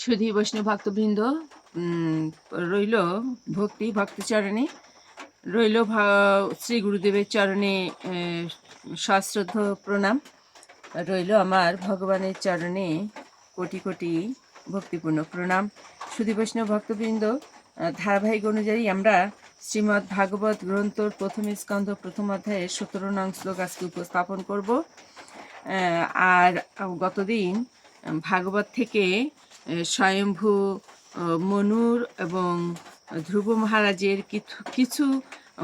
সুধী বৈষ্ণব ভক্তবৃন্দ রইল ভক্তি, ভক্তচরণে, রইল শ্রী গুরুদেবের চরণে সশ্রদ্ধ প্রণাম। রইল আমার ভগবানের চরণে কোটি কোটি ভক্তিপূর্ণ প্রণাম। সুধী বৈষ্ণব ভক্তবৃন্দ ধারাবাহিক অনুযায়ী আমরা শ্রীমদ্ ভাগবত গ্রন্থর প্রথম স্কন্ধ, প্রথম অধ্যায়ের সতেরো নং শ্লোক আজকে উপস্থাপন করব। আর গতদিন, ভাগবত থেকে স্বয়ম্ভু মনুর এবং ধ্রুব মহারাজের কিছু কিছু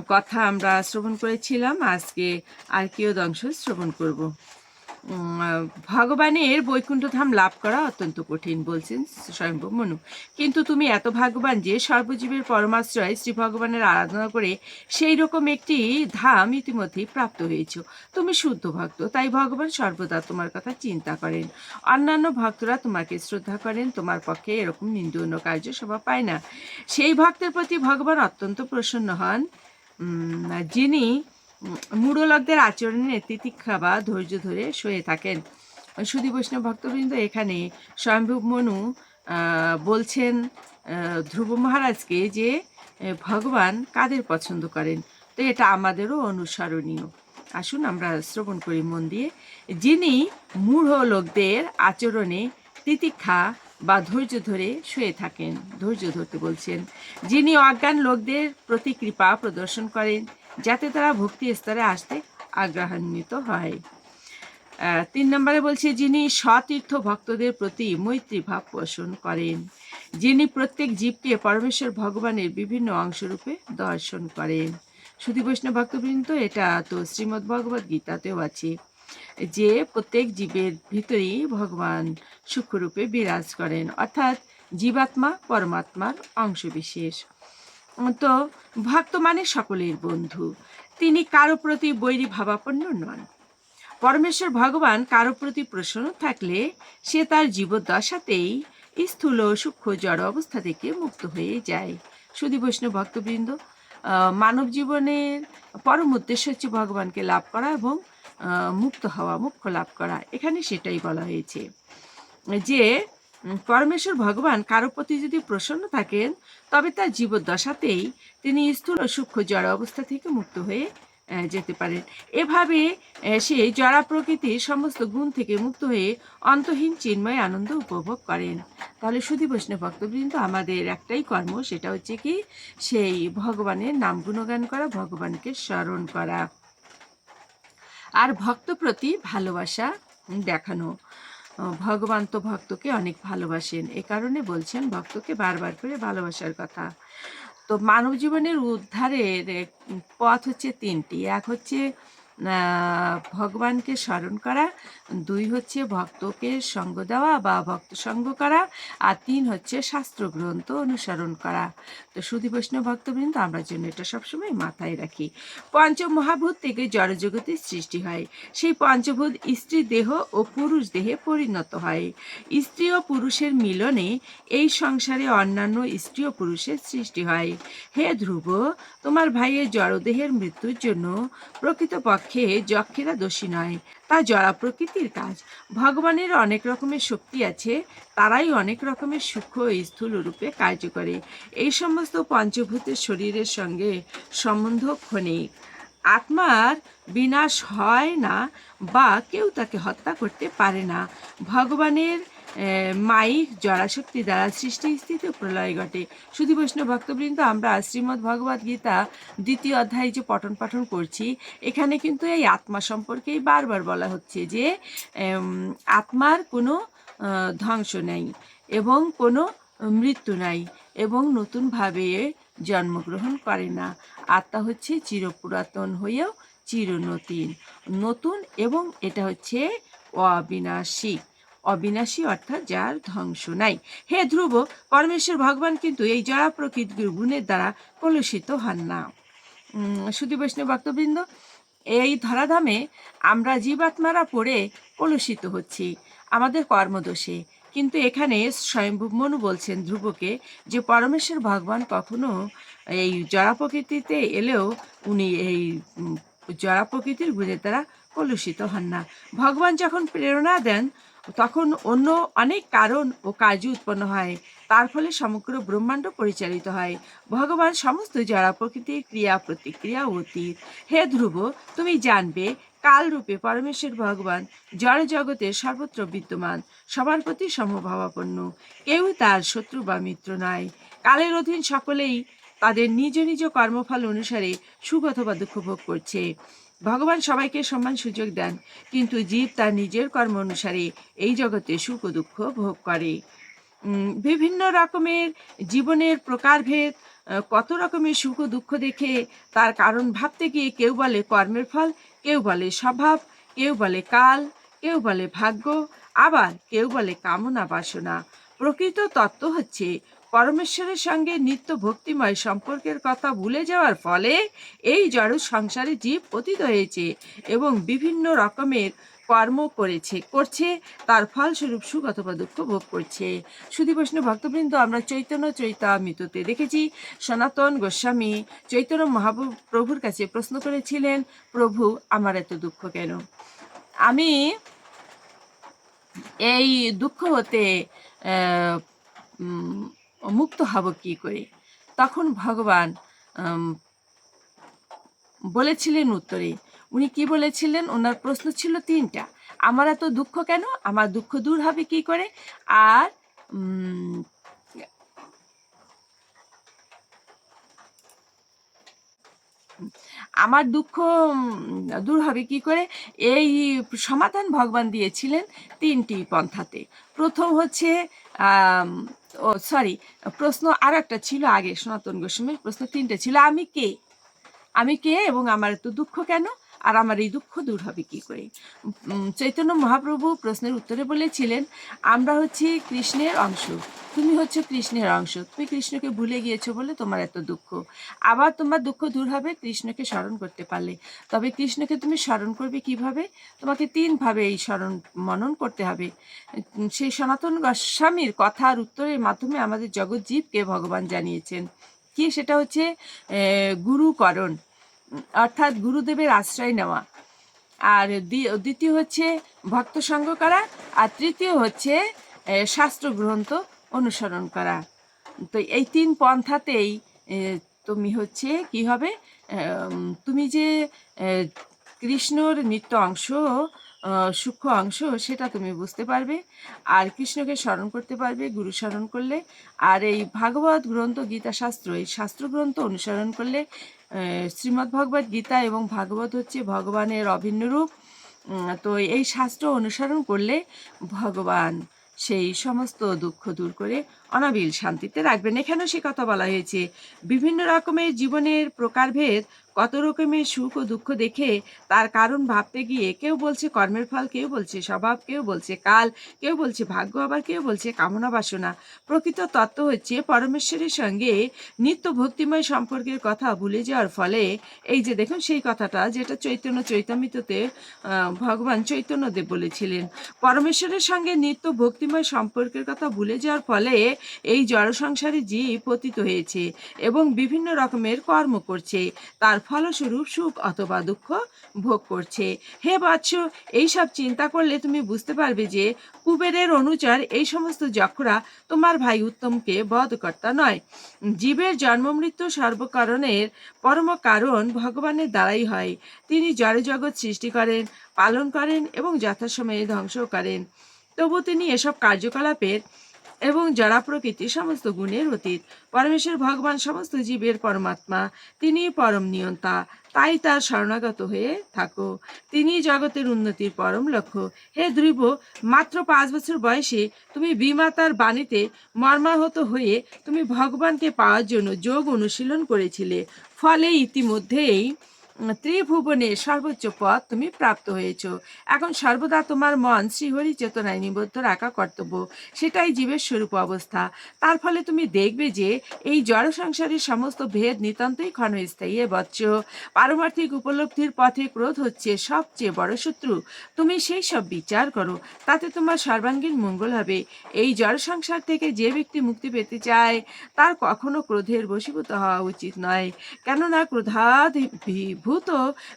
কথা আমরা শ্রবণ করেছিলাম। আজকে আর কেউ দংশ শ্রবণ করব। ভগবানের বৈকুণ্ঠধাম লাভ করা অত্যন্ত কঠিন বলছেন স্বয়ম্ভু মনু। কিন্তু তুমি এত ভাগ্যবান যে সর্বজীবের পরমাশ্রয় শ্রী ভগবানের আরাধনা করে সেই রকম একটি ধাম ইতিমধ্যেই প্রাপ্ত হয়েছ। তুমি শুদ্ধ ভক্ত, তাই ভগবান সর্বদা তোমার কথা চিন্তা করেন। অন্যান্য ভক্তরা তোমাকে শ্রদ্ধা করেন, তোমার পক্ষে এরকম নিন্দনীয় কার্য শোভা পায় না। সেই ভক্তের প্রতি ভগবান অত্যন্ত প্রসন্ন হন। যিনি মূঢ়লোকদের আচরণে তিতিক্ষা বা ধৈর্য ধরে সয়ে থাকেন। সুদী বৈষ্ণব ভক্তবৃন্দ এখানে স্বয়ম্ভব মনু বলছেন ধ্রুব মহারাজকে যে ভগবান কাদের পছন্দ করেন? তো এটা আমাদেরও অনুসরণীয়। আসুন আমরা শ্রবণ করি মন দিয়ে। যিনি মূঢ় লোকদের আচরণে তিতিক্ষা বা ধৈর্য ধরে শুয়ে থাকেন, ধৈর্য ধরতে বলছেন, যিনি অজ্ঞান লোকদের প্রতি কৃপা প্রদর্শন করেন যাতে তারা ভক্তি স্তরে আসতে আগ্রহান্বিত হয়। তিন নম্বরে বলছে, যিনি সতীর্থ ভক্তদের প্রতি মৈত্রী ভাব পোষণ করেন, যিনি প্রত্যেক জীবকে পরমেশ্বর ভগবানের বিভিন্ন অংশরূপে দর্শন করেন। সুধী বৈষ্ণব ভক্তবৃন্দ, এটা তো শ্রীমদ্ ভগবদ গীতাতেও আছে, যে প্রত্যেক জীবের ভিতরেই ভগবান সূক্ষ্মরূপে বিরাজ করেন, অর্থাৎ জীবাত্মা পরমাত্মার অংশবিশেষ। তো ভক্ত মানে সকলের বন্ধু। তিনি কারও প্রতি বৈরী ভাবাপন্ন নন। পরমেশ্বর ভগবান কারও প্রতি প্রসন্ন থাকলে সে তার জীবদ্দশাতেই স্থূল, সূক্ষ্ম, জড় অবস্থা থেকে মুক্ত হয়ে যায়। সুদী বৈষ্ণব ভক্তবৃন্দ মানব জীবনের পরম উদ্দেশ্য হচ্ছে ভগবানকে লাভ করা এবং মুক্ত হওয়া মুখ্য লাভ করা। এখানে সেটাই বলা হয়েছে যে পরমেশ্বর ভগবান কারও প্রতি যদি প্রসন্ন থাকেন তবে তার জীবদ্দশাতেই তিনি স্থূল সূক্ষ্ম জড় অবস্থা থেকে মুক্ত হয়ে যেতে পারেন। এভাবে সে জড়া প্রকৃতির সমস্ত গুণ থেকে মুক্ত হয়ে অন্তহীন চিন্ময় আনন্দ উপভোগ করেন। তাহলে শুধু বৈষ্ণব ভক্তবৃন্দ, আমাদের একটাই কর্ম, সেটা হচ্ছে কি? সেই ভগবানের নাম গুণগান করা, ভগবানকে স্মরণ করা। আর ভক্ত প্রতি ভালোবাসা দেখানো। ভগবান তো ভক্তকে অনেক ভালোবাসেন। এ কারণে বলছেন ভক্তকে বারবার করে ভালোবাসার কথা। তো মানব জীবনের উদ্ধারের পথ হচ্ছে তিনটি। এক হচ্ছে ভগবানকে স্মরণ করা, দুই হচ্ছে ভক্তকে সঙ্গ দেওয়া বা ভক্ত সঙ্গ করা, আর তিন হচ্ছে শাস্ত্র গ্রন্থ অনুসরণ করা। তো সুধী বৈষ্ণব ভক্তবৃন্দ, আমরা জন্য এটা সবসময় মাথায় রাখি। পঞ্চ মহাভূত থেকে জড়জগতের সৃষ্টি হয়। সেই পঞ্চভূত স্ত্রী দেহ ও পুরুষ দেহে পরিণত হয়। স্ত্রী ও পুরুষের মিলনে এই সংসারে অন্যান্য স্ত্রী ও পুরুষের সৃষ্টি হয়। হে ধ্রুব, তোমার ভাইয়ের জড়দেহের মৃত্যুর জন্য প্রকৃতপক্ষে যক্ষেরা দোষী নয়। তা জড়া প্রকৃতির কাজ। ভগবানের অনেক রকমের শক্তি আছে, তারাই অনেক রকমের সূক্ষ্ম স্থূল রূপে কার্য করে। এই সমস্ত পঞ্চভূতের শরীরের সঙ্গে সম্বন্ধ ক্ষণিক। আত্মার বিনাশ হয় না বা কেউ তাকে হত্যা করতে পারে না। ভগবানের মায়িক জড়াশক্তি দ্বারা সৃষ্টি, স্থিতি প্রলয় ঘটে। শুধু বৈষ্ণব ভক্তবৃন্দ, আমরা শ্রীমদ্ ভগবদ গীতা দ্বিতীয় অধ্যায় যে পঠন পাঠন করছি, এখানে কিন্তু এই আত্মা সম্পর্কেই বারবার বলা হচ্ছে যে আত্মার কোনো ধ্বংস নেই এবং কোনো মৃত্যু নাই এবং নতুনভাবে জন্মগ্রহণ করে না। আত্মা হচ্ছে চিরপুরাতন হয়েও চিরনতুন। নতুন এবং এটা হচ্ছে অবিনাশী। অবিনাশী অর্থাৎ যার ধ্বংস নাই। হে ধ্রুব, পরমেশ্বর ভগবান কিন্তু এই জড়া প্রকৃতির গুণের দ্বারা কলুষিত হন না। শুধু বৈষ্ণব ভক্তবৃন্দ, এই ধরাধামে আমরা জীবাত্মারা পড়ে কলুষিত হচ্ছি, আমাদের কর্মদোষে। কিন্তু এখানে স্বয়ংভূ মনু বলছেন ধ্রুবকে যে পরমেশ্বর ভগবান কখনো এই জড়া প্রকৃতিতে এলেও উনি এই জড়া প্রকৃতির গুণের দ্বারা কলুষিত হন না। ভগবান যখন প্রেরণা দেন তখন অন্য অনেক কারণ ও কার্য উৎপন্ন হয়। তার ফলে সমগ্র ব্রহ্মাণ্ড পরিচালিত হয়। ভগবান সমস্ত জড়া প্রকৃতির ক্রিয়া, প্রতিক্রিয়া অতীত। হে ধ্রুব, তুমি জানবে কালরূপে পরমেশ্বর ভগবান জড় জগতের সর্বত্র বিদ্যমান, সবার প্রতি সমভাবাপন্ন। কেউ তার শত্রু বা মিত্র নয়। কালের অধীন সকলেই তাদের নিজ নিজ কর্মফল অনুসারে সুখ অথবা দুঃখ ভোগ করছে। ভগবান সবাইকে সমান সুযোগ দেন, কিন্তু জীব তার নিজের কর্ম অনুসারে এই জগতে সুখ ও দুঃখ ভোগ করে। বিভিন্ন রকমের জীবনের প্রকারভেদ কত রকমের সুখ ও দুঃখ দেখে তার কারণ ভাবতে গিয়ে কেউ বলে কর্মের ফল, কেউ বলে স্বভাব, কেউ বলে কাল, কেউ বলে ভাগ্য, আবার কেউ বলে কামনা বাসনা। প্রকৃত তত্ত্ব হচ্ছে পরমেশ্বরের সঙ্গে নিত্য ভক্তিময় সম্পর্কের কথা ভুলে যাওয়ার ফলে এই জড় সংসারে জীব পতিত হয়েছে এবং বিভিন্ন রকমের কর্ম করেছে, করছে, তার ফলস্বরূপ সুখ অথবা দুঃখ ভোগ করছে। বৈষ্ণব ভক্তবৃন্দ, আমরা চৈতন্য চৈতামৃততে দেখেছি, সনাতন গোস্বামী চৈতন্য মহাপ্রভু প্রভুর কাছে প্রশ্ন করেছিলেন, প্রভু, আমার এত দুঃখ কেন? আমি এই দুঃখ হতে মুক্ত হব কি করে? তখন ভগবান বলেছিলেন উত্তরে, উনি কি বলেছিলেন? ওনার প্রশ্ন ছিল তিনটা। আমার এত দুঃখ কেন? আমার দুঃখ দূর হবে কি করে? আর আমার দুঃখ দূর হবে কি করে? এই সমাধান ভগবান দিয়েছিলেন তিনটি পন্থাতে। প্রথম হচ্ছে ও সরি প্রশ্ন আর একটা ছিল আগে, সনাতন গোস্বামীর প্রশ্ন তিনটে ছিল, আমি কে? আমি কে এবং আমার এত দুঃখ কেন? আর আমার এই দুঃখ দূর হবে কি করে? চৈতন্য মহাপ্রভু প্রশ্নের উত্তরে বলেছিলেন, আমরা হচ্ছি কৃষ্ণের অংশ। তুমি হচ্ছে কৃষ্ণের অংশ। তুমি কৃষ্ণকে ভুলে গিয়েছো বলে তোমার এত দুঃখ। আবার তোমার দুঃখ দূর হবে কৃষ্ণকে স্মরণ করতে পারলে। তবে কৃষ্ণকে তুমি স্মরণ করবে কীভাবে? তোমাকে তিনভাবে এই স্মরণ, মনন করতে হবে। সেই সনাতন গোস্বামীর কথার উত্তরের মাধ্যমে আমাদের জগৎ জীবকে ভগবান জানিয়েছেন। কি সেটা হচ্ছে গুরুকরণ। অর্থাৎ গুরুদেবের আশ্রয় নেওয়া। আর দ্বি- দ্বিতীয় হচ্ছে ভক্ত সঙ্গ করা, আর তৃতীয় হচ্ছে শাস্ত্র গ্রন্থ অনুসরণ করা। তো এই তিন পন্থাতেই তুমি হচ্ছে কি হবে? তুমি যে কৃষ্ণর নিত্য অংশ সূক্ষ্ম অংশ, সেটা তুমি বুঝতে পারবে। আর কৃষ্ণকে স্মরণ করতে পারবে, গুরু স্মরণ করলে। আর এই ভাগবত গ্রন্থ গীতা শাস্ত্র, এই শাস্ত্র গ্রন্থ অনুসরণ করলে শ্রীমদ্ ভগবত গীতা এবং ভাগবত হচ্ছে ভগবানের অভিন্ন রূপ। তো এই শাস্ত্র অনুসরণ করলে ভগবান সেই সমস্ত দুঃখ দূর করে অনাবিল শান্তিতে রাখবেন। এখানেও সে কথা বলা হয়েছে, বিভিন্ন রকমের জীবনের প্রকারভেদ কত রকমের সুখ ও দুঃখ দেখে তার কারণ ভাবতে গিয়ে কেউ বলছে কর্মের ফল, কেউ বলছে স্বভাব, কেউ বলছে কাল, কেউ বলছে ভাগ্য, আবার কেউ বলছে কামনা বাসনা। প্রকৃত তত্ত্ব হচ্ছে পরমেশ্বরের সঙ্গে নিত্য ভক্তিময় সম্পর্কের কথা ভুলে যাওয়ার ফলে এই যে দেখুন সেই কথাটা যেটা চৈতন্য চৈতামিততে ভগবান চৈতন্যদেব বলেছিলেন। পরমেশ্বরের সঙ্গে নিত্য ভক্তিময় সম্পর্কের কথা ভুলে যাওয়ার ফলে এই জড় সংসারে জীব পতিত হয়েছে এবং বিভিন্ন রকমের কর্ম করছে। তার ফলস্বরূপ সুখ অথবা দুঃখ ভোগ করছে। হে বৎস এইসব চিন্তা করলে তুমি বুঝতে পারবে যে কুবেরের অনুচর এই সমস্ত যক্ষরা তোমার ভাই উত্তমকে বধকর্তা নয়। জীবের জন্ম মৃত্যু সর্বকারণের পরম কারণ ভগবানের দ্বারাই হয়। তিনি জড় জগৎ সৃষ্টি করেন, পালন করেন এবং যথাসময়ে ধ্বংস করেন। তবু তিনি এসব কার্যকলাপের এবং জড়া প্রকৃতি সমস্ত গুণের অতীত, পরমেশ্বর ভগবান সমস্ত জীবের পরমাত্মা তিনি পরম নিয়ন্তা, তাই তার শরণাগত হয়ে থাকো। তিনি জগতের উন্নতির পরম লক্ষ্য। হে ধ্রুব, মাত্র পাঁচ বছর বয়সে তুমি বিমাতার বাণীতে মর্মাহত হয়ে তুমি ভগবানকে পাওয়ার জন্য যোগ অনুশীলন করেছিলে। ফলে ইতিমধ্যেই ত্রিভুবনে সর্বোচ্চ পদ তুমি প্রাপ্ত হয়েছ। এখন সর্বদা তোমার মন শ্রীহরি চেতনায় নিবদ্ধ রাখা কর্তব্য। সেটাই জীবের স্বরূপ অবস্থা। তার ফলে তুমি দেখবে যে এই জড় সংসারের সমস্ত ভেদ নিতান্তই ক্ষণস্থায়ী বচ্চ। পারমার্থিক উপলব্ধির পথে ক্রোধ হচ্ছে সবচেয়ে বড় শত্রু। তুমি সেই সব বিচার করো, তাতে তোমার সর্বাঙ্গীন মঙ্গল হবে। এই জড় সংসার থেকে যে ব্যক্তি মুক্তি পেতে চায়, তার কখনো ক্রোধের বশীভূত হওয়া উচিত নয়। কেননা ক্রোধাদ ভি- ভূত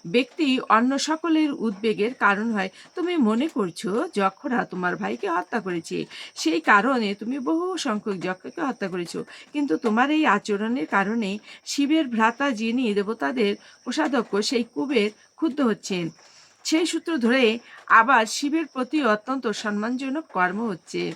ব্যক্তি অন্য সকলের উদ্বেগের কারণ হয়। তুমি মনে করছ, যক্ষরা তোমার ভাইকে হত্যা করেছে, সেই কারণে তুমি বহু সংখ্যক যক্ষকে হত্যা করেছ। কিন্তু তোমার এই আচরণের কারণে শিবের ভ্রাতা যিনি দেবতাদের কোষাধ্যক্ষ, সেই কুবের ক্ষুব্ধ হচ্ছেন। সেই সূত্র ধরে আবার শিবের প্রতি অত্যন্ত সম্মানজনক কর্ম হচ্ছে।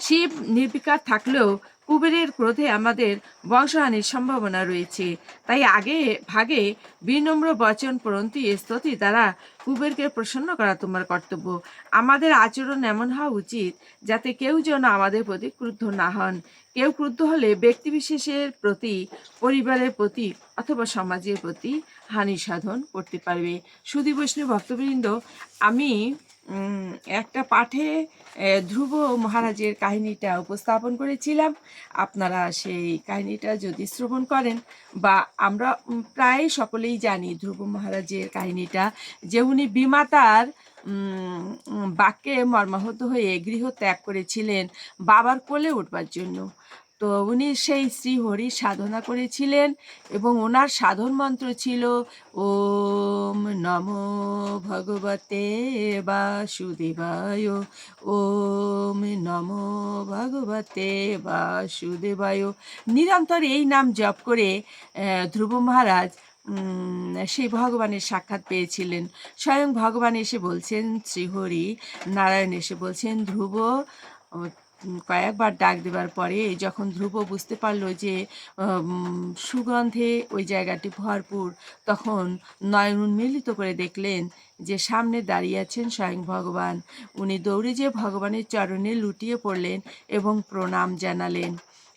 শিব নির্বিকার থাকলেও কুবেরের ক্রোধে আমাদের বংশহানির সম্ভাবনা রয়েছে। তাই আগে ভাগে বিনম্র বচন পরন্তু স্তুতি দ্বারা কুবেরকে প্রসন্ন করা তোমার কর্তব্য। আমাদের আচরণ এমন হওয়া উচিত যাতে কেউ যেন আমাদের প্রতি ক্রুদ্ধ না হন। কেউ ক্রুদ্ধ হলে ব্যক্তিবিশেষের প্রতি, পরিবারের প্রতি অথবা সমাজের প্রতি হানি সাধন করতে পারবে। সুদী বৈষ্ণব ভক্তবৃন্দ, আমি একটা পাঠে ধ্রুব মহারাজের কাহিনীটা উপস্থাপন করেছিলাম। আপনারা সেই কাহিনীটা যদি শ্রবণ করেন বা আমরা প্রায় সকলেই জানি ধ্রুব মহারাজের কাহিনীটা যে উনি বিমাতার বাক্যে মর্মাহত হয়ে গৃহ ত্যাগ করেছিলেন বাবার কোলে উঠবার জন্য। তো উনি সেই শ্রী হরি সাধনা করেছিলেন এবং ওনার সাধন মন্ত্র ছিল, ওম নমো ভগবতে বাসুদেবায়, ওম নমো ভগবতে বাসুদেবায়। নিরন্তর এই নাম জপ করে ধ্রুব মহারাজ সেই ভগবানের সাক্ষাৎ পেয়েছিলেন। স্বয়ং ভগবান এসে বলছেন, শ্রীহরি নারায়ণ এসে বলছেন, ধ্রুব কয়েকবার ডাক দেবার পরে যখন ধ্রুব বুঝতে পারল যে সুগন্ধে ওই জায়গাটি ভরপুর, তখন নয়ন উন্মিলিত করে দেখলেন যে, সামনে দাঁড়িয়ে আছেন স্বয়ং ভগবান। উনি দৌড়ে যে ভগবানের চরণে লুটিয়ে পড়লেন এবং প্রণাম জানালেন।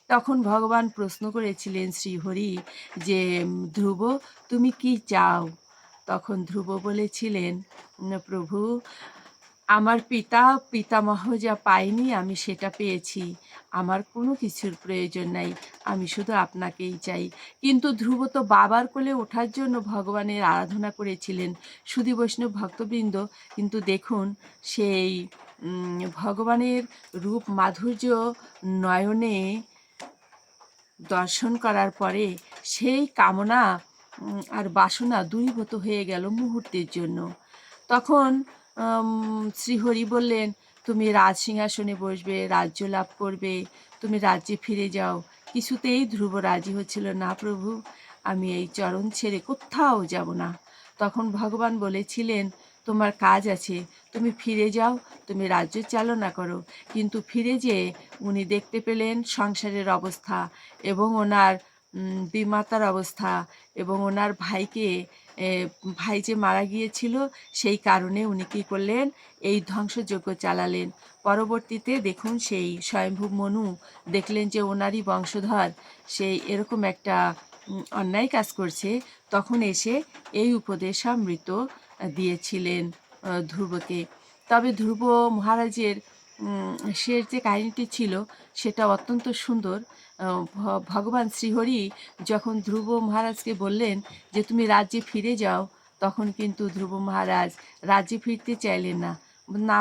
তখন ভগবান প্রশ্ন করেছিলেন শ্রীহরি যে ধ্রুব, তুমি কি চাও? তখন ধ্রুব বলেছিলেন প্রভু আমার পিতা, পিতামহ যা পাইনি আমি সেটা পেয়েছি। আমার কোনো কিছুর প্রয়োজন নাই, আমি শুধু আপনাকেই চাই। কিন্তু ধ্রুব তো বাবার কোলে ওঠার জন্য ভগবানের আরাধনা করেছিলেন, সুধী বৈষ্ণব ভক্তবৃন্দ। কিন্তু দেখুন, সেই ভগবানের রূপ মাধুর্য নয়নে দর্শন করার পরে সেই কামনা আর বাসনা দূরীভূত হয়ে গেল মুহূর্তের জন্য। তখন শ্রীহরি বললেন, তুমি রাজ সিংহাসনে বসবে, রাজ্য লাভ করবে, তুমি রাজ্যে ফিরে যাও। কিছুতেই ধ্রুব রাজি হচ্ছিল না, প্রভু। আমি এই চরণ ছেড়ে কোথাও যাব না। তখন ভগবান বলেছিলেন, তোমার কাজ আছে, তুমি ফিরে যাও, তুমি রাজ্য চালনা করো। কিন্তু ফিরে যেয়ে উনি দেখতে পেলেন সংসারের অবস্থা এবং ওনার বিমাতার অবস্থা এবং ওনার ভাইকে ভাই যে মারা গিয়েছিল সেই কারণে উনি কী করলেন, এই ধ্বংসযজ্ঞ চালালেন। পরবর্তীতে দেখুন সেই স্বয়ংভূ মনু দেখলেন যে ওনারই বংশধর সেই এরকম একটা অন্যায় কাজ করছে, তখন এসে এই উপদেশামৃত দিয়েছিলেন ধ্রুবকে। তবে ধ্রুব মহারাজের শের যে কাহিনীটি ছিল, সেটা অত্যন্ত সুন্দর। ভগবান শ্রীহরি যখন ধ্রুব মহারাজকে বললেন যে, তুমি রাজ্যে ফিরে যাও, তখন কিন্তু ধ্রুব মহারাজ রাজ্যে ফিরতে চাইলেন না না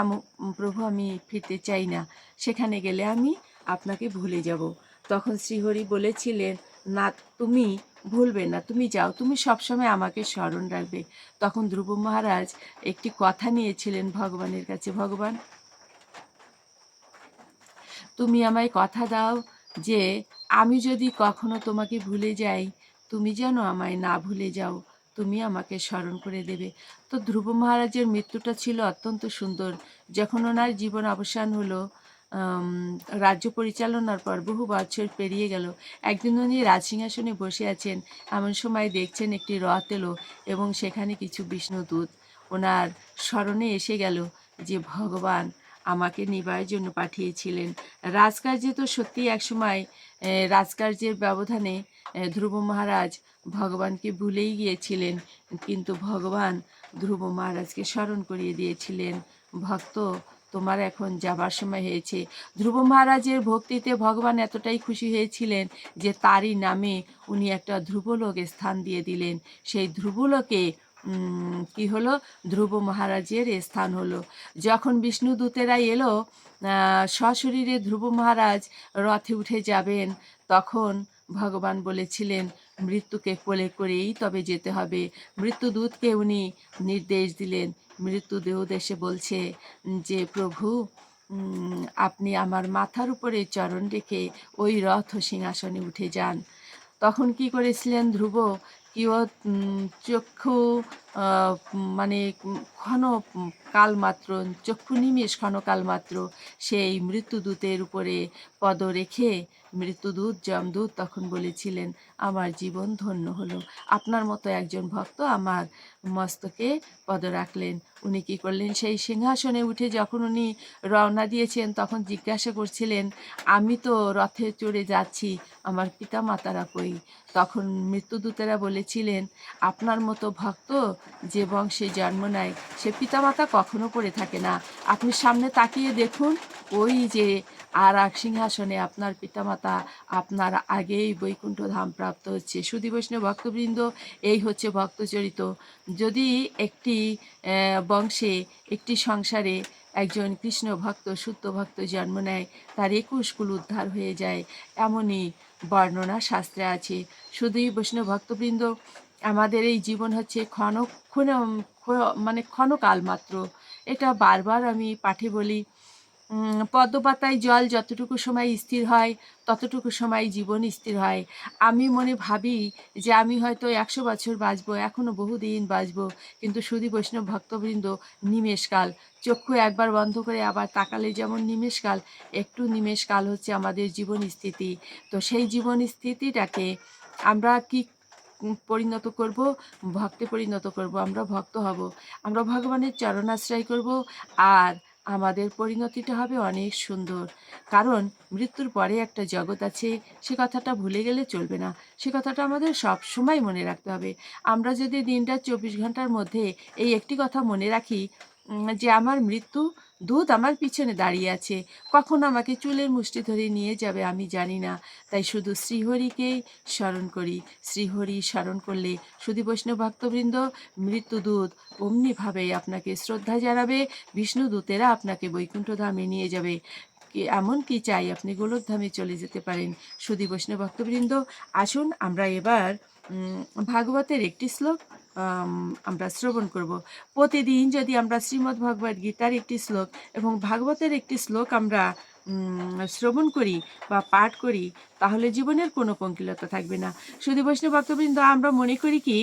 প্রভু আমি ফিরতে চাই না, সেখানে গেলে আমি আপনাকে ভুলে যাব। তখন শ্রীহরি বলেছিলেন, না, তুমি ভুলবে না, তুমি যাও, তুমি সবসময় আমাকে স্মরণ রাখবে। তখন ধ্রুব মহারাজ একটি কথা নিয়েছিলেন ভগবানের কাছে, ভগবান তুমি আমায় কথা দাও যে, আমি যদি কখনো তোমাকে ভুলে যাই, তুমি যেন আমায় না ভুলে যাও, তুমি আমাকে স্মরণ করে দেবে। তো ধ্রুব মহারাজের মৃত্যুটা ছিল অত্যন্ত সুন্দর। যখন ওনার জীবন অবসান হলো রাজ্য পরিচালনার পর বহু বছর পেরিয়ে গেল। একদিন উনি রাজসিংহাসনে বসে আছেন, এমন সময় দেখছেন একটি রথ এলো এবং সেখানে কিছু বিষ্ণুদূত। ওনার স্মরণে এসে গেল যে, ভগবান আমাকে নিবার জন্য পাঠিয়েছিলেন। রাজকার্যে তো সত্যি একসময় রাজকার্যের ব্যবধানে ধ্রুব মহারাজ ভগবানকে ভুলেই গিয়েছিলেন। কিন্তু ভগবান ধ্রুব মহারাজকে স্মরণ করিয়ে দিয়েছিলেন, ভক্ত, তোমার এখন যাবার সময় হয়েছে। ধ্রুব মহারাজের ভক্তিতে ভগবান এতটাই খুশি হয়েছিলেন যে তারই নামে উনি একটা ধ্রুবলোক স্থান দিয়ে দিলেন। সেই ধ্রুবলোকে কি হলো? ধ্রুব মহারাজের স্থান হলো। যখন বিষ্ণুদূতেরা এলো সশরীরে ধ্রুব মহারাজ রথে উঠে যাবেন, তখন ভগবান বলেছিলেন, মৃত্যুকে কোলে করেই তবে যেতে হবে। মৃত্যুদূতকে উনি নির্দেশ দিলেন। মৃত্যুদূত এসে বলছে, যে প্রভু আপনি আমার মাথার উপরে চরণ রেখে ওই রথ সিংহাসনে উঠে যান। তখন কি করেছিলেন ধ্রুব? কি চক্ষু মানে উম, ক্ষণ উম, কাল মাত্র চক্ষু নিমেষ ক্ষণকাল মাত্র সেই মৃত্যুদূতের উপরে পদ রেখে মৃত্যুদূত যমদূত তখন বলেছিলেন আমার জীবন ধন্য হলো। আপনার মতো একজন ভক্ত আমার মস্তকে পদ রাখলেন। উনি কী করলেন? সেই সিংহাসনে উঠে যখন উনি রওনা দিয়েছেন, তখন জিজ্ঞাসা করছিলেন, আমি তো রথে চড়ে যাচ্ছি, আমার পিতা মাতারা কই? তখন মৃত্যুদূতেরা বলেছিলেন, আপনার মতো ভক্ত যে বংশে জন্ম নেয়, সে পিতামাতা কখনো পড়ে থাকে না। আপনি সামনে তাকিয়ে দেখুন, ওই যে আর এক সিংহাসনে আপনার পিতামাতা আপনার আগেই বৈকুণ্ঠ ধাম প্রাপ্ত হচ্ছে। সুদী বৈষ্ণব ভক্তবৃন্দ, এই হচ্ছে ভক্তচরিত। যদি একটি বংশে একটি সংসারে একজন কৃষ্ণ ভক্ত শুদ্ধ ভক্ত জন্ম নেয়, তার একুশ কুল উদ্ধার হয়ে যায়, এমনই বর্ণনা শাস্ত্রে আছে। শুধুই বৈষ্ণব ভক্তবৃন্দ, আমাদের এই জীবন হচ্ছে ক্ষণ ক্ষণ ক্ষ- মানে ক্ষণকাল মাত্র। এটা বারবার আমি পাঠে বলি পদ্মপাতায় জল যতটুকু সময় স্থির হয়, ততটুকু সময় জীবন স্থির হয়। আমি মনে ভাবি যে আমি হয়তো একশো বছর বাঁচবো এখনও বহুদিন বাঁচব, কিন্তু শুধু বৈষ্ণব ভক্তবৃন্দ নিমেষকাল। চক্ষু একবার বন্ধ করে আবার তাকালে যেমন নিমেষকাল, একটু নিমেষকাল হচ্ছে আমাদের জীবন স্থিতি। তো সেই জীবন স্থিতিটাকে আমরা কি পরিণত করব? ভক্তে পরিণত করব, আমরা ভক্ত হব। আমরা ভগবানের চরণাশ্রয় করব আর আমাদের পরিণতিটা হবে অনেক সুন্দর। কারণ মৃত্যুর পরে একটা জগৎ আছে, সে কথাটা ভুলে গেলে চলবে না। সে কথাটা আমাদের সব সময় মনে রাখতে হবে। আমরা যদি দিনটা চব্বিশ ঘণ্টার মধ্যে এই একটি কথা মনে রাখি যে আমার মৃত্যু দুধ আমার পিছনে দাঁড়িয়ে আছে। কখন আমাকে চুলের মুষ্টি ধরে নিয়ে যাবে আমি জানি না। তাই শুধু শ্রীহরিকেই স্মরণ করি। শ্রীহরি স্মরণ করলে শুধু বৈষ্ণব ভক্তবৃন্দ মৃত্যুদূত অমনিভাবেই আপনাকে শ্রদ্ধা জানাবে। বিষ্ণুদূতেরা আপনাকে বৈকুণ্ঠ ধামে নিয়ে যাবে। এমন কি চাই আপনি গোলকধামে চলে যেতে পারেন। শুধু বৈষ্ণব ভক্তবৃন্দ, আসুন আমরা এবার ভাগবতের একটি শ্লোক আমরা শ্রবণ করব। প্রতিদিন যদি আমরা শ্রীমদ্ ভগবদ গীতার একটি শ্লোক এবং ভাগবতের একটি শ্লোক আমরা শ্রবণ করি বা পাঠ করি, তাহলে জীবনের কোনো পঙ্কিলতা থাকবে না। শুধু বৈষ্ণব ভক্তবৃন্দ, আমরা মনে করি কি,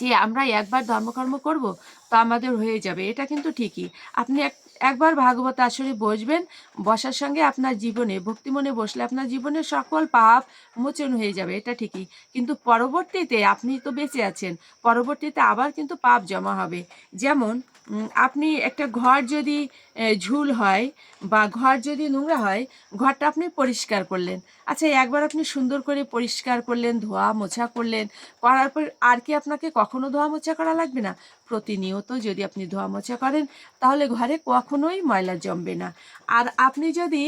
যে আমরা একবার ধর্মকর্ম করব, তো আমাদের হয়ে যাবে। এটা কিন্তু ঠিকই। আপনি এক একবার ভাগবত আসরে বসবেন, বসার সঙ্গে আপনার জীবনে, ভক্তি মনে বসলে আপনার জীবনের সকল পাপ মোচন হয়ে যাবে, এটা ঠিকই। কিন্তু পরবর্তীতে আপনি তো বেঁচে আছেন, পরবর্তীতে আবার কিন্তু পাপ জমা হবে। যেমন আপনি একটা ঘর যদি ঝুল হয় বা ঘর যদি নোংরা হয়, ঘরটা আপনি পরিষ্কার করলেন আচ্ছা একবার আপনি সুন্দর করে পরিষ্কার করলেন, ধোয়া মোছা করলেন, করার পর আর কি আপনাকে কখনো ধোয়া মোছা করা লাগবে না? প্রতিনিয়ত যদি আপনি ধোয়া মোছা করেন, তাহলে ঘরে কখনোই ময়লা জমবে না। আর আপনি যদি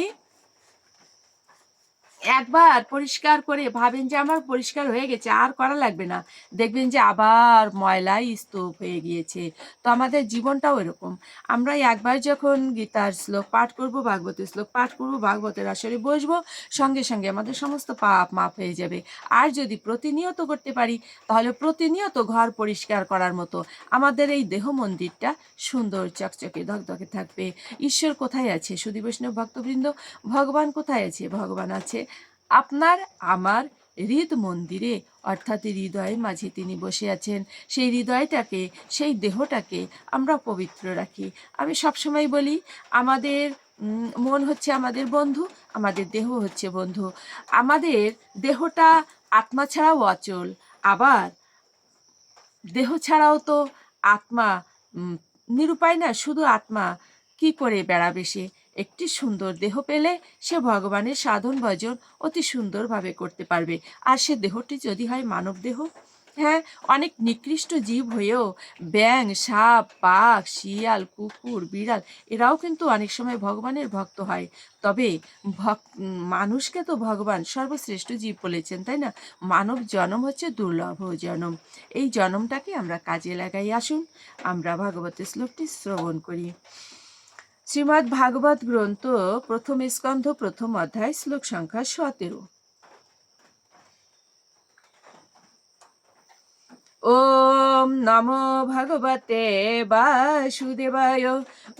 একবার পরিষ্কার করে ভাবেন যে আমার পরিষ্কার হয়ে গেছে, আর করা লাগবে না। দেখবেন যে আবার ময়লাই স্তূপ হয়ে গিয়েছে। তো আমাদের জীবনটাও এরকম। আমরা একবার যখন গীতার শ্লোক পাঠ করব, ভাগবতের শ্লোক পাঠ করব, ভাগবতের আসরে বসবো, সঙ্গে সঙ্গে আমাদের সমস্ত পাপ মাপ হয়ে যাবে। আর যদি প্রতিনিয়ত করতে পারি, তাহলে প্রতিনিয়ত ঘর পরিষ্কার করার মতো আমাদের এই দেহ মন্দিরটা সুন্দর চকচকে ধকধকে থাকবে। ঈশ্বর কোথায় আছে? সুদী বৈষ্ণব ভক্তবৃন্দ, ভগবান কোথায় আছে? ভগবান আছে আপনার, আমার হৃদ মন্দিরে, অর্থাৎ হৃদয়ের মাঝে তিনি বসে আছেন, সেই হৃদয়টাকে, সেই দেহটাকে আমরা পবিত্র রাখি। আমি সবসময় বলি, আমাদের মন হচ্ছে আমাদের বন্ধু, আমাদের দেহ হচ্ছে বন্ধু। আমাদের দেহটা আত্মা ছাড়াও অচল, আবার দেহ ছাড়াও তো আত্মা নিরুপায় না, শুধু আত্মা, কি করে বেড়াবে সে? একটি সুন্দর দেহ পেলে সে ভগবানের সাধন ভজন অতি সুন্দরভাবে করতে পারবে। আর সে দেহটি যদি হয় মানব দেহ হ্যাঁ অনেক নিকৃষ্ট জীব হয়েও ব্যাং সাপ বাঘ শিয়াল, কুকুর, বিড়াল এরাও কিন্তু অনেক সময় ভগবানের ভক্ত হয়। তবে ভক, মানুষকে তো ভগবান সর্বশ্রেষ্ঠ জীব বলেছেন, তাই না? মানব জন্ম হচ্ছে দুর্লভ জন্ম। এই জন্মটাকে আমরা কাজে লাগাই। আসুন, আমরা ভাগবতের শ্লোকটি শ্রবণ করি। শ্রীমদ্ ভাগবত গ্রন্থ প্রথম স্কন্ধ প্রথম অধ্যায় শ্লোক সংখ্যা সতেরো। ওম নমো ভগবতে বাসুদেবায়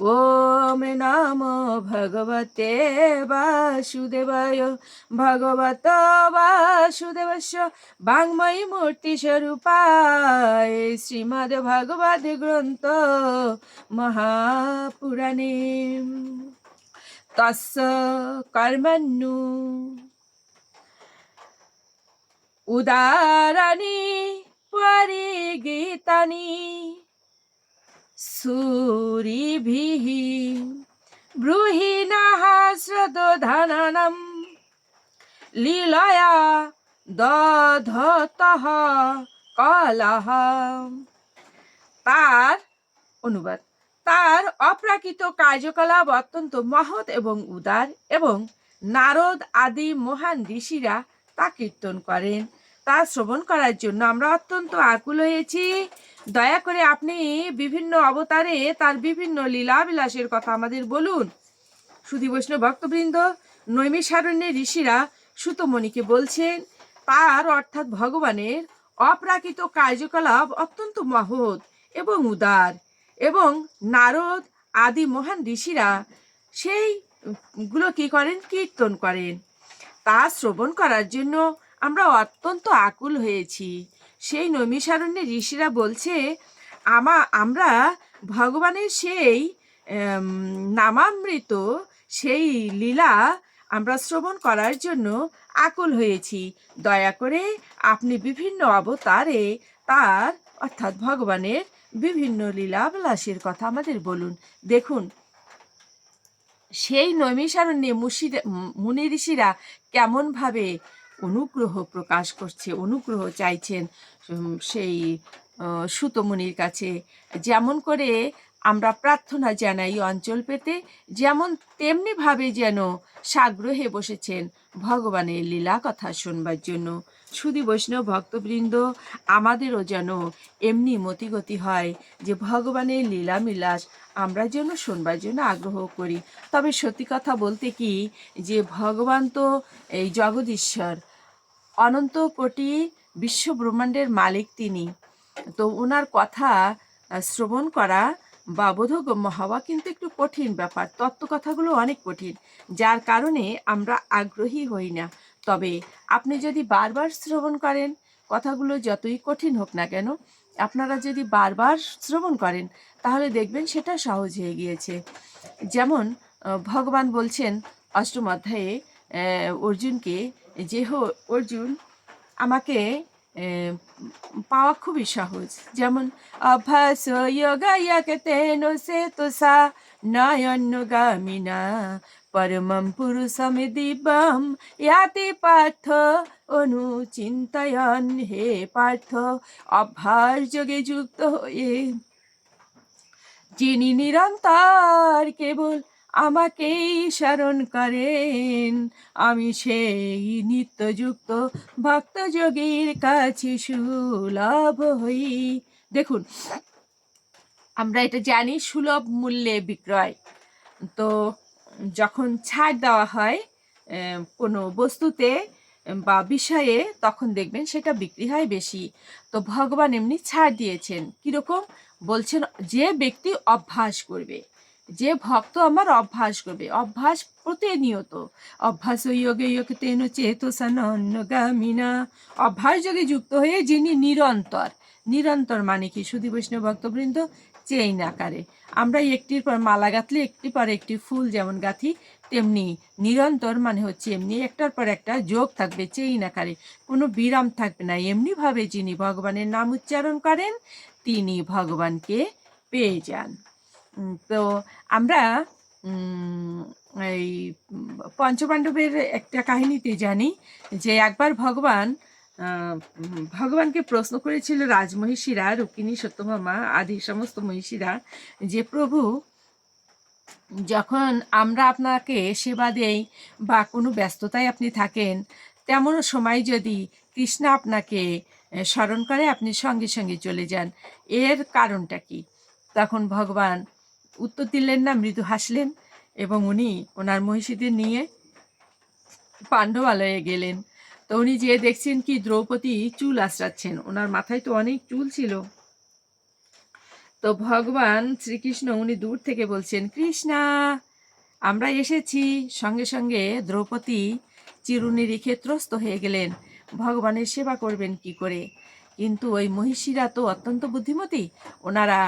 ওম নমো ভগবতে বাসুদেবায় ভগবত বাসুদেবস্য বাংময়ী মূর্তি স্বরূপায় শ্রীমদ্ ভগবদ গ্রন্থ মহাপুরাণে তস্য কর্মণ্যু উদারাণি পরিগীতানি সুরিভিः ব্রূহিণः শ্রদধাননম লীলয়া দধতः কলহ তার অনুবাদ, তার অপ্রাকৃত কার্যকলাপ অত্যন্ত মহৎ এবং উদার এবং নারদ আদি মহান ঋষিরা তা কীর্তন করেন। তা শ্রবণ করার জন্য আমরা অত্যন্ত আকুল হয়েছি। দয়া করে আপনি বিভিন্ন অবতারে তার বিভিন্ন লীলাবিলাসের কথা আমাদের বলুন। সুধী বৈষ্ণব ভক্তবৃন্দ নৈমিষারণ্যের ঋষিরা সুতমণিকে বলছেন, তার অর্থাৎ ভগবানের অপ্রাকৃত কার্যকলাপ অত্যন্ত মহৎ এবং উদার এবং নারদ আদি মহান ঋষিরা সেই গুলো কি করেন? কীর্তন করেন। তা শ্রবণ করার জন্য আমরা অত্যন্ত আকুল হয়েছি। সেই নৈমিষারণ্যের ঋষিরা বলছে, আমা, আমরা ভগবানের সেই নামামৃত, সেই লীলা আমরা শ্রবণ করার জন্য আকুল হয়েছি। দয়া করে আপনি বিভিন্ন অবতারে তার, অর্থাৎ ভগবানের বিভিন্ন লীলাবিলাসের কথা আমাদের বলুন। দেখুন, সেই নৈমিষারণ্যে মুশিরা মুনি ঋষিরা কেমনভাবে অনুগ্রহ প্রকাশ করছে অনুগ্রহ চাইছেন সেই আহ, সুতমুনির কাছে। যেমন করে আমরা প্রার্থনা জানাই অঞ্চল পেতে যেমন তেমনিভাবে যেন সাগ্রহে বসেছেন ভগবানের লীলা কথা শুনবার জন্য। সুদী বৈষ্ণব ভক্তবৃন্দ আমাদেরও যেন এমনি মতিগতি হয় যে ভগবানের লীলা বিলাস আমরা যেন শুনবার জন্য আগ্রহ করি। তবে সত্যি কথা বলতে কি যে ভগবান তো এই জগদীশ্বর অনন্ত কোটি বিশ্ব ব্রহ্মাণ্ডের মালিক তিনি। তো ওনার কথা শ্রবণ করা বা বোধগম্য হওয়া কিন্তু একটু কঠিন ব্যাপার। তত্ত্ব কথাগুলো অনেক কঠিন, যার কারণে আমরা আগ্রহী হই না। তবে আপনি যদি বারবার শ্রবণ করেন, কথাগুলো যতই কঠিন হোক না কেন, আপনারা যদি বারবার শ্রবণ করেন, তাহলে দেখবেন সেটা সহজ হয়ে গিয়েছে। যেমন ভগবান বলছেন অষ্টম অধ্যায়ে অর্জুনকে যে অর্জুন, আমাকে পাওয়া খুবই সহজ। যেমন অভ্যাস যোগা তেন সে তোষা নয়ন্নগামিনা, পরমম পুরুষম দিব্যম ইয়াতি পার্থ অনুচিন্তয়ন হে পার্থ, অভ্যাস যোগে যুক্ত হয়ে। যিনি নিরন্তর কেবল আমাকেই স্মরণ করেন। আমি সেই নিত্যযুক্ত ভক্তযোগীর কাছে সুলভ হই। দেখুন, আমরা এটা জানি সুলভ মূল্যে বিক্রয়। তো যখন ছাড় দেওয়া হয় কোনো বস্তুতে বা বিষয়ে, তখন দেখবেন সেটা বিক্রি হয় বেশি। তো ভগবান এমনি ছাড় দিয়েছেন। কীরকম? বলছেন যে ব্যক্তি অভ্যাস করবে। যে ভক্ত আমার অভ্যাস করবে, অভ্যাস প্রতিনিয়ত। অভ্যাস যোগে যোগে তেন চেতসানগামিনা অভ্যাস যোগে যুক্ত হয়ে যিনি নিরন্তর নিরন্তর মানে কি? সুধী বৈষ্ণব ভক্তবৃন্দ চেইন আকারে। আমরা একটির পর মালা গাঁথলে একটি পর একটি ফুল যেমন গাঁথি, তেমনি নিরন্তর মানে হচ্ছে এমনি একটার পর একটা যোগ থাকবে চেইন আকারে। কোনো বিরাম থাকবে না। এমনিভাবে যিনি ভগবানের নাম উচ্চারণ করেন, তিনি ভগবানকে পেয়ে যান। তো আমরা এই পঞ্চপাণ্ডবের একটা কাহিনীতে জানি যে একবার ভগবান ভগবানকে প্রশ্ন করেছিল রাজমহিষীরা, রুক্মিণী, সত্যভামা আদি সমস্ত মহিষীরা যে, প্রভু, যখন আমরা আপনাকে সেবা দেই বা কোনো ব্যস্ততায় আপনি থাকেন, তেমন সময় যদি কৃষ্ণ আপনাকে স্মরণ করে, আপনি সঙ্গে সঙ্গে চলে যান। এর কারণটা কি? তখন ভগবান উত্তর দিলেন না, মৃদু হাসলেন এবং উনি ওনার মহিষীদের নিয়ে পাণ্ডবালয়ে গেলেন। তো উনি যে দেখছেন কি দ্রৌপদী চুল আশ্রাচ্ছেন ওনার মাথায় তো অনেক চুল ছিল। তো ভগবান শ্রীকৃষ্ণ উনি দূর থেকে বলছেন, কৃষ্ণা, আমরা এসেছি। সঙ্গে সঙ্গে দ্রৌপদী চিরুনি রেখে ত্রস্ত হয়ে গেলেন। ভগবানের সেবা করবেন কি করে? কিন্তু ওই মহিষীরা তো অত্যন্ত বুদ্ধিমতী। ওনারা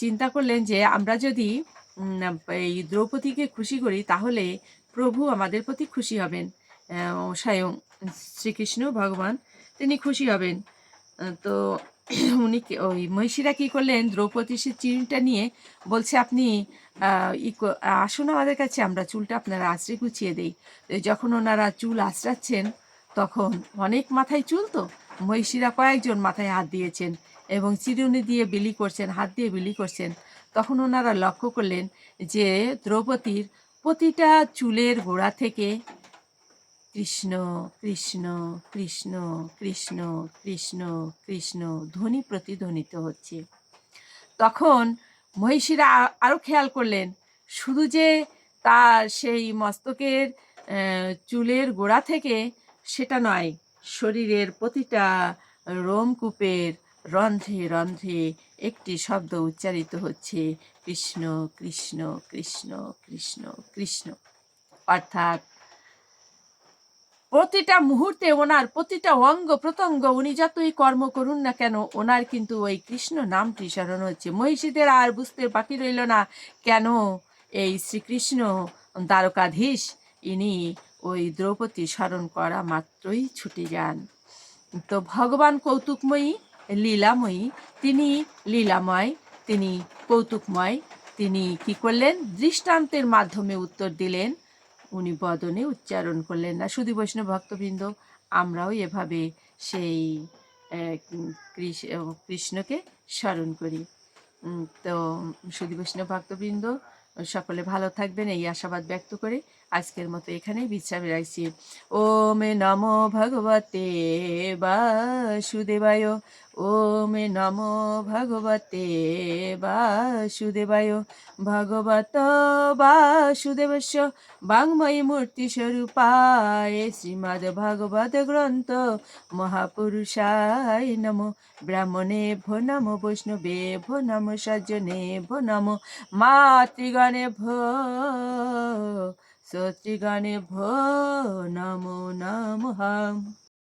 চিন্তা করলেন যে আমরা যদি এই দ্রৌপদীকে খুশি করি, তাহলে প্রভু আমাদের প্রতি খুশি হবেন। স্বয়ং শ্রীকৃষ্ণ ভগবান তিনি খুশি হবেন। তো উনি ওই মহিষীরা কী করলেন, দ্রৌপদী সে চিরুনিটা নিয়ে বলছে, আপনি আসুন আমাদের কাছে, আমরা চুলটা আপনারা আশ্রে গুছিয়ে দেই। যখন ওনারা চুল আশ্রাচ্ছেন তখন অনেক মাথায় চুল তো, মহিষীরা কয়েকজন মাথায় হাত দিয়েছেন। এবং চিরুনি দিয়ে বিলি করছেন, হাত দিয়ে বিলি করছেন, তখন ওনারা লক্ষ্য করলেন যে দ্রৌপদীর প্রতিটা চুলের গোড়া থেকে কৃষ্ণ কৃষ্ণ কৃষ্ণ কৃষ্ণ কৃষ্ণ কৃষ্ণ ধ্বনি প্রতিধ্বনিত হচ্ছে। তখন মহিষীরা আরও খেয়াল করলেন, শুধু যে তার সেই মস্তকের চুলের গোড়া থেকে সেটা নয়, শরীরের প্রতিটা রোমকূপের রন্ধ্রে রন্ধ্রে একটি শব্দ উচ্চারিত হচ্ছে, কৃষ্ণ কৃষ্ণ কৃষ্ণ কৃষ্ণ কৃষ্ণ। অর্থাৎ প্রতিটা মুহূর্তে ওনার প্রতিটা অঙ্গ প্রত্যঙ্গ উনি যতই কর্ম করুন না কেন, ওনার কিন্তু ওই কৃষ্ণ নামটি স্মরণ হচ্ছে। মহিষীদের আর বুঝতে বাকি রইল না কেন, এই শ্রীকৃষ্ণ দ্বারকাধীশ, ইনি ওই দ্রৌপদী স্মরণ করা মাত্রই ছুটে যান। তো ভগবান কৌতুকময়ী লীলাময়ী, তিনি লীলাময়, তিনি কৌতুকময়, তিনি কি করলেন? দৃষ্টান্তের মাধ্যমে উত্তর দিলেন। উনি বদনে উচ্চারণ করলেন না। শুধু বৈষ্ণব ভক্তবৃন্দ, আমরাও এভাবে সেই কৃষ্ণকে স্মরণ করি। তো শুধু বৈষ্ণব ভক্তবৃন্দ, সকলে ভালো থাকবেন, এই আশাবাদ ব্যক্ত করে আজকের মতো এখানেই বিশ্রামে রাখছি। ওম নমো ভগবতে বাসুদেবায়। ওম নমো ভগবতে বাসুদেবায়। ভগবত বাসুদেবস্য বাংময়ী মূর্তি স্বরূপায় শ্রীমদ্ ভাগবত গ্রন্থ মহাপুরুষায় নমো। ব্রাহ্মণে ভো নমো, বৈষ্ণবে ভো নমো, সজ্জনে ভো নমো, মাতৃগণে ভো সতৃগণে ভো নমো নমঃ